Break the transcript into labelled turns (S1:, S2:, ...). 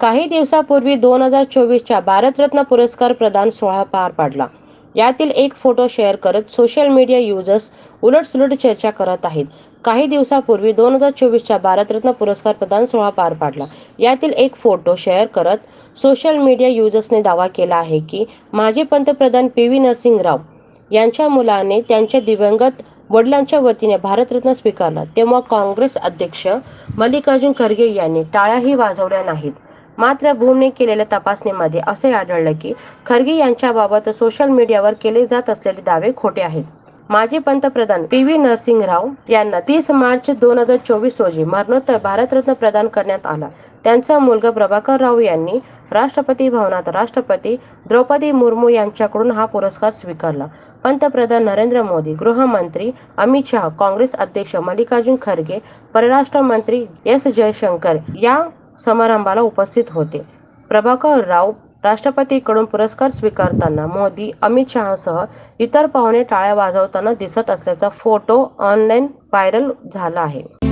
S1: काही दिवसापूर्वी दोन हजार चोवीसच्या भारतरत्न पुरस्कार प्रदान सोहळा पार पाडला. यातील एक फोटो शेअर करत सोशल मीडिया युजर्स उलटसुलट चर्चा करत आहेत. काही दिवसापूर्वी दोन हजार चोवीसच्या भारतरत्न पुरस्कार प्रदान सोहळा पार पाडला. यातील एक फोटो शेअर करत सोशल मीडिया युजर्सने दावा केला आहे की माजी पंतप्रधान पी व्ही नरसिंहराव यांच्या मुलाने त्यांच्या दिवंगत वडिलांच्या वतीने भारतरत्न स्वीकारला. तेव्हा काँग्रेस अध्यक्ष मल्लिकार्जुन खरगे यांनी टाळ्याही वाजवल्या नाहीत. मात्र भूमने केलेल्या तपासणीमध्ये असे आढळलं की खरगे यांच्याबाबत सोशल मीडियावर केले जात असलेले दावे खोटे आहेत. माजी पंतप्रधान पी व्ही नरसिंहराव यांना तीस मार्च दोन हजार चोवीस रोजी मरणोत्तर भारतरत्न प्रदान करण्यात आला. त्यांचा मुलगा प्रभाकर राव यांनी राष्ट्रपती भवनात राष्ट्रपती द्रौपदी मुर्मू यांच्याकडून हा पुरस्कार स्वीकारला. पंतप्रधान नरेंद्र मोदी गृहमंत्री अमित शहा काँग्रेस अध्यक्ष मल्लिकार्जुन खरगे परराष्ट्र मंत्री एस जयशंकर या समारंभाला उपस्थित होते. प्रभाकर राव राष्ट्रपतीकडून पुरस्कार स्वीकारताना मोदी अमित शहासह इतर पाहुणे टाळ्या वाजवताना दिसत असल्याचा फोटो ऑनलाईन व्हायरल झाला आहे.